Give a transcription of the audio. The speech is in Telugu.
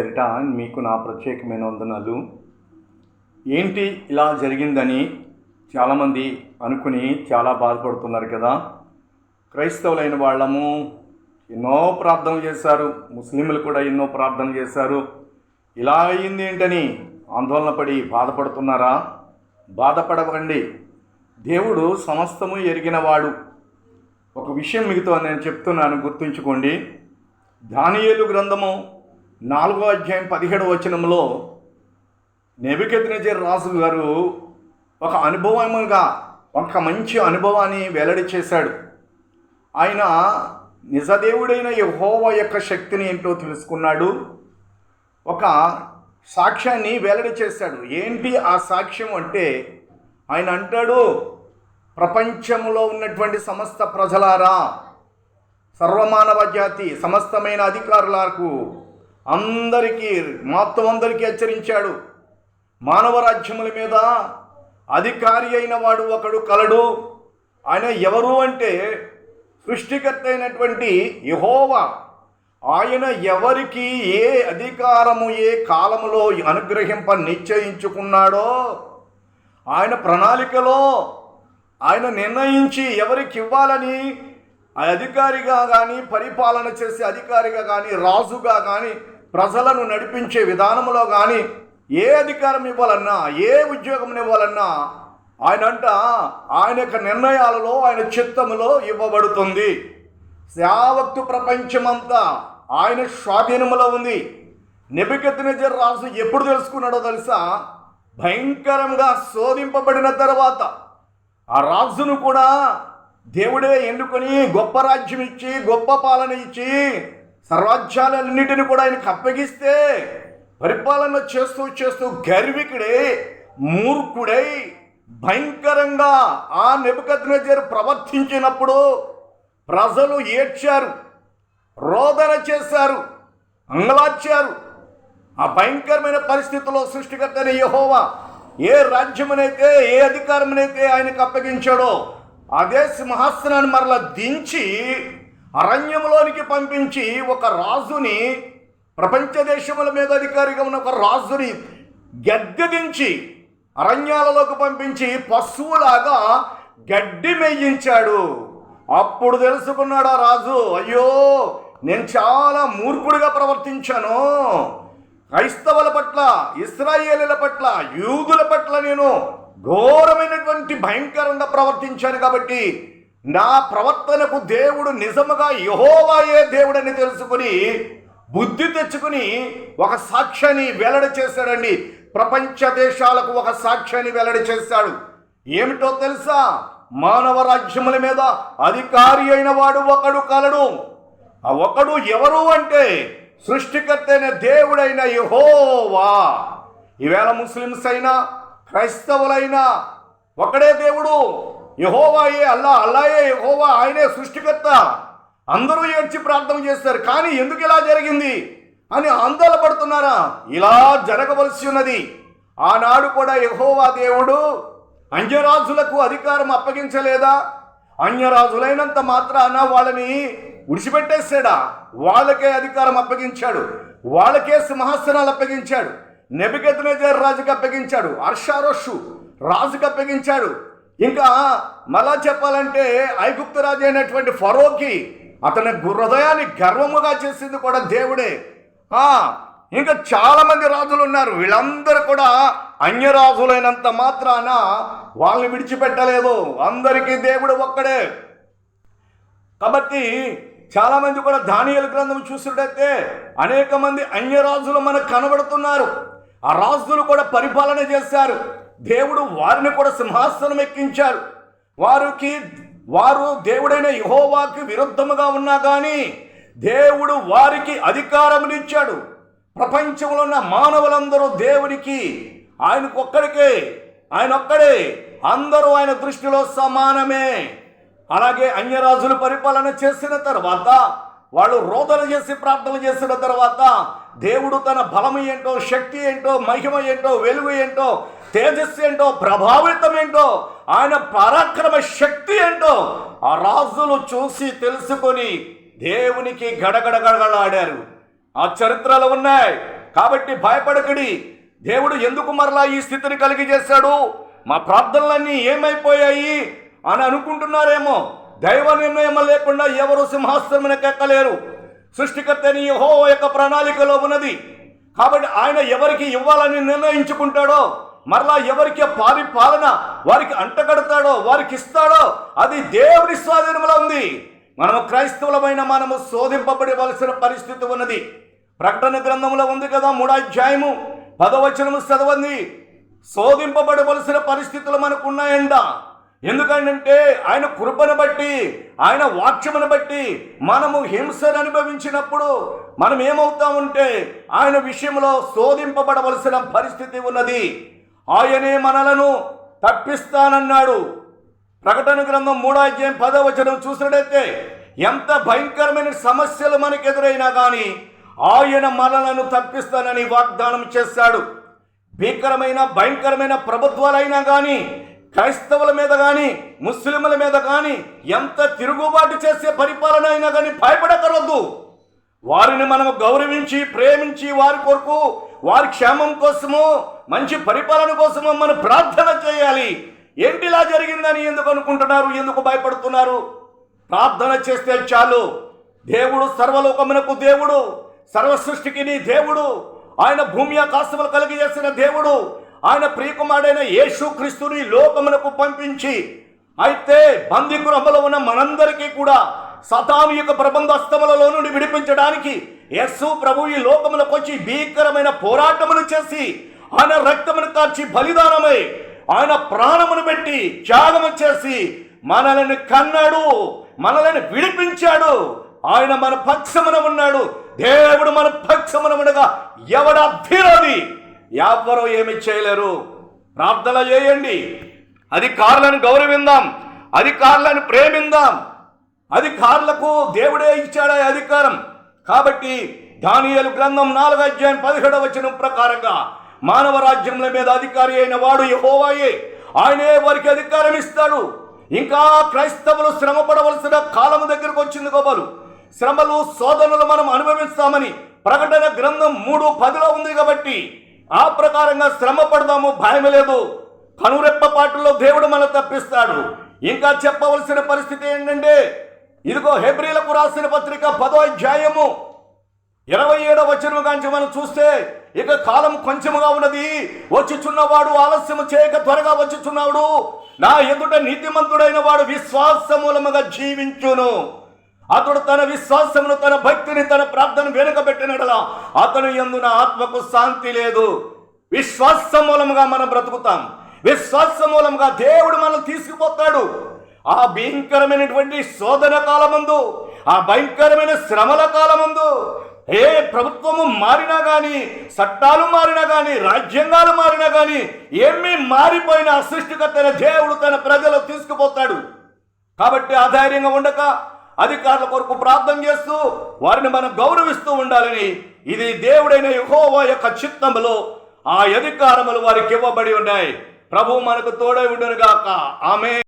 పేరిట మీకు నా ప్రత్యేకమైన వందనాలు. ఏంటి ఇలా జరిగిందని చాలామంది అనుకుని చాలా బాధపడుతున్నారు కదా. క్రైస్తవులైన వాళ్ళము ఎన్నో ప్రార్థనలు చేశారు ముస్లింలు కూడా ఎన్నో ప్రార్థనలు చేశారు. ఇలా అయింది ఏంటని ఆందోళన పడి బాధపడుతున్నారా? బాధపడకండి. దేవుడు సమస్తము ఎరిగినవాడు ఒక విషయం మిగతా నేను చెప్తున్నాను గుర్తుంచుకోండి. దానియేలు గ్రంథము నాలుగో అధ్యాయం పదిహేడు వచనంలో నెబికెత్నజర్ రాజు గారు ఒక అనుభవంగా ఒక మంచి అనుభవాన్ని వెల్లడి చేశాడు. ఆయన నిజదేవుడైన యహోవ యొక్క శక్తిని ఏంటో తెలుసుకున్నాడు. ఒక సాక్ష్యాన్ని వెల్లడి చేశాడు. ఏంటి ఆ సాక్ష్యం అంటే ఆయన అంటాడు ప్రపంచంలో ఉన్నటువంటి సమస్త ప్రజలారా సర్వమానవ జాతి సమస్తమైన అధికారులకు అందరికీ మొత్తం అందరికీ హెచ్చరించాడు. మానవరాజ్యముల మీద అధికారి అయిన వాడు ఒకడు కలడు. ఆయన ఎవరు అంటే సృష్టికర్త అయినటువంటి యహోవా. ఆయన ఎవరికి ఏ అధికారము ఏ కాలములో అనుగ్రహింప నిశ్చయించుకున్నాడో ఆయన ప్రణాళికలో ఆయన నిర్ణయించి ఎవరికి ఇవ్వాలని ఆ అధికారిగా కానీ పరిపాలన చేసే అధికారిగా కానీ రాజుగా కానీ ప్రజలను నడిపించే విధానంలో కానీ ఏ అధికారం ఇవ్వాలన్నా ఏ ఉద్యోగం ఇవ్వాలన్నా ఆయన అంట ఆయన యొక్క నిర్ణయాలలో ఆయన చిత్తములో ఇవ్వబడుతుంది. యావత్తు ప్రపంచమంతా ఆయన స్వాధీనములో ఉంది. నెబికెత్తినజర్ రాజు ఎప్పుడు తెలుసుకున్నాడో తెలుసా? భయంకరంగా శోధింపబడిన తర్వాత ఆ రాజును కూడా దేవుడే ఎన్నుకొని గొప్ప రాజ్యం ఇచ్చి గొప్ప పాలన ఇచ్చి సర్వాజ్యాలన్నిటిని కూడా ఆయనకు అప్పగిస్తే పరిపాలన చేస్తూ చేస్తూ గర్వికుడై మూర్ఖుడై భయంకరంగా ఆ నెబుకద్నజర్ ప్రవర్తించినప్పుడు ప్రజలు ఏడ్చారు రోదన చేశారు అంగలార్చారు. ఆ భయంకరమైన పరిస్థితుల్లో సృష్టికర్తని యహోవా ఏ రాజ్యమునైతే ఏ అధికారమునైతే ఆయనకు అప్పగించాడో అదే సింహాసనాన్ని మరలా దించి అరణ్యంలోనికి పంపించి ఒక రాజుని ప్రపంచ దేశముల మీద అధికారిగా ఉన్న ఒక రాజుని గద్దెదించి అరణ్యాలలోకి పంపించి పశువులాగా గడ్డి మెయ్యించాడు అప్పుడు తెలుసుకున్నాడు ఆ రాజు అయ్యో నేను చాలా మూర్ఖుడిగా ప్రవర్తించాను. క్రైస్తవుల పట్ల ఇస్రాయేలీల పట్ల యూదుల పట్ల నేను ఘోరమైనటువంటి భయంకరంగా ప్రవర్తించాను కాబట్టి నా ప్రవర్తనకు దేవుడు నిజముగా యహోవాయే దేవుడని తెలుసుకుని బుద్ధి తెచ్చుకుని ఒక సాక్ష్యాన్ని వెల్లడి చేశాడండి. ప్రపంచ దేశాలకు ఒక సాక్ష్యాన్ని వెల్లడి చేశాడు. ఏమిటో తెలుసా? మానవ రాజ్యముల మీద అధికారి అయిన వాడు ఒకడు కలడు. ఆ ఒకడు ఎవరు అంటే సృష్టికర్త అయిన దేవుడైన యహోవా. ఈవేళ ముస్లిమ్స్ అయినా క్రైస్తవులైనా ఒకడే దేవుడు. యహోవాయే అల్లా అల్లాయే యహోవా ఆయనే సృష్టికర్త. అందరూ ఏడ్చి ప్రార్థన చేస్తారు కానీ ఎందుకు ఇలా జరిగింది అని ఆందోళన పడుతున్నారా? ఇలా జరగవలసి ఉన్నది. ఆనాడు కూడా యహోవా దేవుడు అన్యరాజులకు అధికారం అప్పగించలేదా? అన్యరాజులైనంత మాత్రాన వాళ్ళని విడిచిపెట్టేసాడా వాళ్ళకే అధికారం అప్పగించాడు. వాళ్ళకే సింహాసనాలు అప్పగించాడు. నెబికెత్నజర్ రాజుకి అప్పగించాడు. అర్షారోషు రాజుకి అప్పగించాడు. ఇంకా మళ్ళా చెప్పాలంటే ఐగుప్తు రాజు అయినటువంటి ఫరోకి అతని హృదయాన్ని గర్వముగా చేసింది కూడా దేవుడే. ఇంకా చాలామంది రాజులు ఉన్నారు. వీళ్ళందరూ కూడా అన్యరాజులైనంత మాత్రాన వాళ్ళని విడిచిపెట్టలేదు. అందరికీ దేవుడు ఒక్కడే. కాబట్టి చాలామంది కూడా ధాన్యాల గ్రంథం చూసినట్టయితే అనేక మంది అన్యరాజులు మనకు కనబడుతున్నారు. ఆ రాజులు కూడా పరిపాలన చేశారు. దేవుడు వారిని కూడా సింహాసనం ఎక్కించారు వారికి వారు దేవుడైన యహోవాకి విరుద్ధముగా ఉన్నా కానీ దేవుడు వారికి అధికారమునిచ్చాడు ప్రపంచంలో ఉన్న మానవులందరూ దేవునికి ఆయనకొక్కడికే ఆయన ఒక్కడే అందరూ ఆయన దృష్టిలో సమానమే. అలాగే అన్యరాజులు పరిపాలన చేసిన తర్వాత వాళ్ళు రోదన చేసి ప్రార్థన చేసిన తర్వాత దేవుడు తన బలం ఏంటో శక్తి ఏంటో మహిమ ఏంటో వెలుగు ఏంటో తేజస్సు ఏంటో ప్రభావితం ఏంటో ఆయన పరాక్రమ శక్తి ఏంటో ఆ రాజులు చూసి తెలుసుకొని దేవునికి గడగడ గడగడలాడారు. ఆ చరిత్రలు ఉన్నాయి. కాబట్టి భయపడకడి. దేవుడు ఎందుకు మరలా ఈ స్థితిని కలిగి చేశాడు? మా ప్రార్థనలన్నీ ఏమైపోయాయి అని అనుకుంటున్నారేమో. దైవ నిర్ణయం లేకుండా ఎవరు సింహాసనం ఎక్కలేరు. సృష్టికర్తని యహో యొక్క ప్రణాళికలో ఉన్నది. కాబట్టి ఆయన ఎవరికి ఇవ్వాలని నిర్ణయించుకుంటాడో మరలా ఎవరికి పారి పాలన వారికి అంటగడతాడో వారికి ఇస్తాడో అది దేవుని స్వాధీనంలో ఉంది. మనము క్రైస్తవులమైన మనము శోధింపబడవలసిన పరిస్థితి ఉన్నది. ప్రకటన గ్రంథంలో ఉంది కదా మూడాధ్యాయము పదవచనము చదవండి. శోధింపబడవలసిన పరిస్థితులు మనకు ఎందుకంటే ఆయన కృపను బట్టి ఆయన వాక్యమును బట్టి మనము హింసను అనుభవించినప్పుడు మనం ఏమవుతామంటే ఆయన విషయంలో శోధింపబడవలసిన పరిస్థితి ఉన్నది. ఆయనే మనలను తప్పిస్తానన్నాడు. ప్రకటన గ్రంథం మూడో అధ్యాయం పదో వచనం చూసినట్టయితే ఎంత భయంకరమైన సమస్యలు మనకు ఎదురైనా కానీ ఆయన మనలను తప్పిస్తానని వాగ్దానం చేశాడు. భీకరమైన భయంకరమైన ప్రభుత్వాలైనా కానీ క్రైస్తవుల మీద కానీ ముస్లింల మీద కానీ ఎంత తిరుగుబాటు చేసే పరిపాలన అయినా కానీ భయపడకరవద్దు వారిని మనం గౌరవించి ప్రేమించి వారి కొరకు వారి క్షేమం కోసము మంచి పరిపాలన కోసము మనం ప్రార్థన చేయాలి. ఏంటిలా జరిగిందని ఎందుకు అనుకుంటున్నారు ఎందుకు భయపడుతున్నారు? ప్రార్థన చేస్తే చాలు. దేవుడు సర్వలోకమునకు దేవుడు సర్వ సృష్టికి నీ దేవుడు ఆయన భూమి ఆకాశములు కలిగి చేసిన దేవుడు ఆయన ప్రియకుమారుడైన యేసుక్రీస్తుని లోకమునకు పంపించి అయితే బందీ గృహంలో ఉన్న మనందరికీ కూడా సతాను యొక్క ప్రబంధస్తములలో నుండి విడిపించడానికి యస్సు ప్రభు ఈ లోకములకు వచ్చి భీకరమైన పోరాటమును చేసి ఆయన రక్తమును కార్చి బలిదానమై ఆయన ప్రాణమును పెట్టి త్యాగము చేసి మనలను కన్నాడు మనలను విడిపించాడు. ఆయన మన పక్షమున ఉన్నాడు. దేవుడు మన పక్షమున ఉండగా ఎవడ అభిరోధి ఎవ్వరూ ఏమి చేయలేరు. ప్రార్థన చేయండి. అధికారులను గౌరవిందాం. అధికారులను ప్రేమిందాం. అధికారులకు దేవుడే ఇచ్చాడు అధికారం. కాబట్టి దానియలు గ్రంథం నాలుగు అధ్యాయం పదిహేడవ వచనం ప్రకారంగా మానవ రాజ్యముల మీద అధికారి అయిన వాడు యహోవాయే. ఆయనే వారికి అధికారం ఇస్తాడు. ఇంకా క్రైస్తవులు శ్రమ పడవలసిన కాలం దగ్గరకు వచ్చింది గోపాలు. శ్రమలు శోధనలు మనం అనుభవిస్తామని ప్రకటన గ్రంథం మూడు పదిలో ఉంది కాబట్టి ఆ ప్రకారంగా శ్రమ పడదాము భయం లేదు. కనురెప్ప పాటల్లో దేవుడు మనం తప్పిస్తాడు. ఇంకా చెప్పవలసిన పరిస్థితి ఏంటంటే ఇదిగో హెబ్రిలకు రాసిన పత్రిక పదో అధ్యాయము ఇరవై ఏడవ వచనం కాంచి మనం చూస్తే ఇక కాలం కొంచెముగా ఉన్నది. వచ్చుచున్నవాడు ఆలస్యము చేయక త్వరగా వచ్చుచున్నాడు. నా ఎదుట నీతిమంతుడైన వాడు విశ్వాస మూలముగా జీవించును. అతడు తన విశ్వాసమును తన భక్తిని తన ప్రార్థన వెనుకబెట్టినడలా. అతను ఎందున ఆత్మకు శాంతి లేదు. విశ్వాస మూలముగా మనం బ్రతుకుతాం. విశ్వాస మూలముగా దేవుడు మనం తీసుకుపోతాడు. ఆ భయంకరమైనటువంటి శోధన కాలమందు ఆ భయంకరమైన శ్రమల కాలమందు ఏ ప్రభుత్వము మారినా గాని చట్టాలు మారినా గాని రాజ్యాంగాలు మారినా గాని ఏమీ మారిపోయిన సృష్టికర్తైన దేవుడు తన ప్రజలు తీసుకుపోతాడు. కాబట్టి ఆధైర్యంగా ఉండక అధికారుల కొరకు ప్రార్థన చేస్తూ వారిని మనం గౌరవిస్తూ ఉండాలని ఇది దేవుడైన యుహోవా యొక్క చిత్తములో ఆ అధికారములు వారికి ఇవ్వబడి ఉన్నాయి. ప్రభు మనకు తోడై ఉండునుగాక. ఆమె